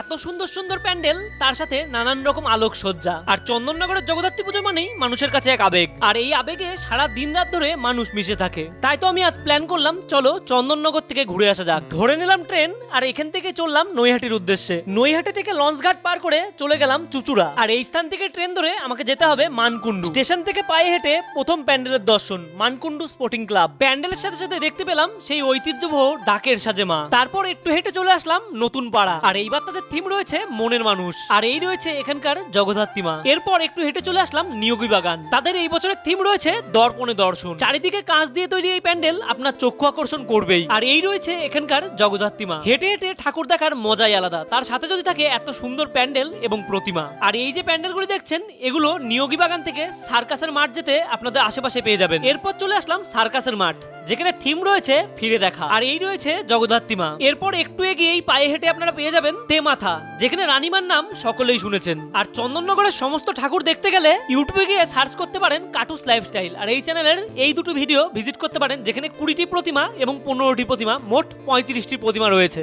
এত সুন্দর সুন্দর প্যান্ডেল, তার সাথে নানান রকম আলোকসজ্জা। আর চন্দননগরের জগদ্ধাত্রী পুজো মানেই মানুষের কাছে এক আবেগ। আর এই আবেগে সারা দিন রাত ধরে মানুষ মিশে থাকে। তাই তো আমি আজ প্ল্যান করলাম, চলো চন্দননগর থেকে ঘুরে আসা যাক। ধরে নিলাম ট্রেন, আর এখান থেকে চললাম নৈহাটির উদ্দেশ্যে। নৈহাটি থেকে লঞ্চঘাট পার করে চলে গেলাম চুচুড়া। আর এই স্থান থেকে ট্রেন ধরে আমাকে যেতে হবে মানকুণ্ডু। স্টেশন থেকে পায়ে হেঁটে প্রথম প্যান্ডেলের দর্শন, মানকুণ্ডু স্পোর্টিং ক্লাব। প্যান্ডেলের সাথে সাথে দেখতে পেলাম সেই ঐতিহ্যবহ ডাকের সাজে মা তারপর একটু হেঁটে চলে আসলাম নতুন পাড়া। আর এইবার তাদের থিম রয়েছে মনের মানুষ। আর এই রয়েছে এখানকার জগদ্ধাত্রী মা এরপর একটু হেঁটে চলে আসলাম নিয়োগী বাগান। তাদের এই বছরের থিম রয়েছে দর্পণে দর্শন। চারিদিকে কাঁচ দিয়ে তৈরি এই প্যান্ডেল আপনার চক্ষু আকর্ষণ করবেই। আর এই রয়েছে এখানকার জগদ্ধাত্রী মা হেঁটে হেঁটে ঠাকুর দেখার মজাই আলাদা। তার সাথে যদি থাকে এত সুন্দর প্যান্ডেল এবং প্রতিমা। আর এই যে প্যান্ডেলগুলি দেখছেন এগুলো নিয়োগী বাগান থেকে সার্কাসের মাঠ যেতে আপনাদের আশেপাশে পেয়ে যাবেন। এরপর চলে আসলাম সার্কাসের মাঠ। যেখানে থিম রয়েছে ফিরে দেখা। আর এই রয়েছে জগদ্ধাত্রী মা এরপর একটু এগিয়েই পায়ে হেঁটে আপনারা পেয়ে যাবেন তেমাথা, যেখানে রানীমার নাম সকলেই শুনেছেন। আর চন্দননগরের সমস্ত ঠাকুর দেখতে গেলে ইউটিউবে গিয়ে সার্চ করতে পারেন কাটুস লাইফস্টাইল আর এই চ্যানেলের এই দুটো ভিডিও ভিজিট করতে পারেন, যেখানে কুড়িটি প্রতিমা এবং পনেরোটি প্রতিমা, মোট পঁয়ত্রিশটি প্রতিমা রয়েছে।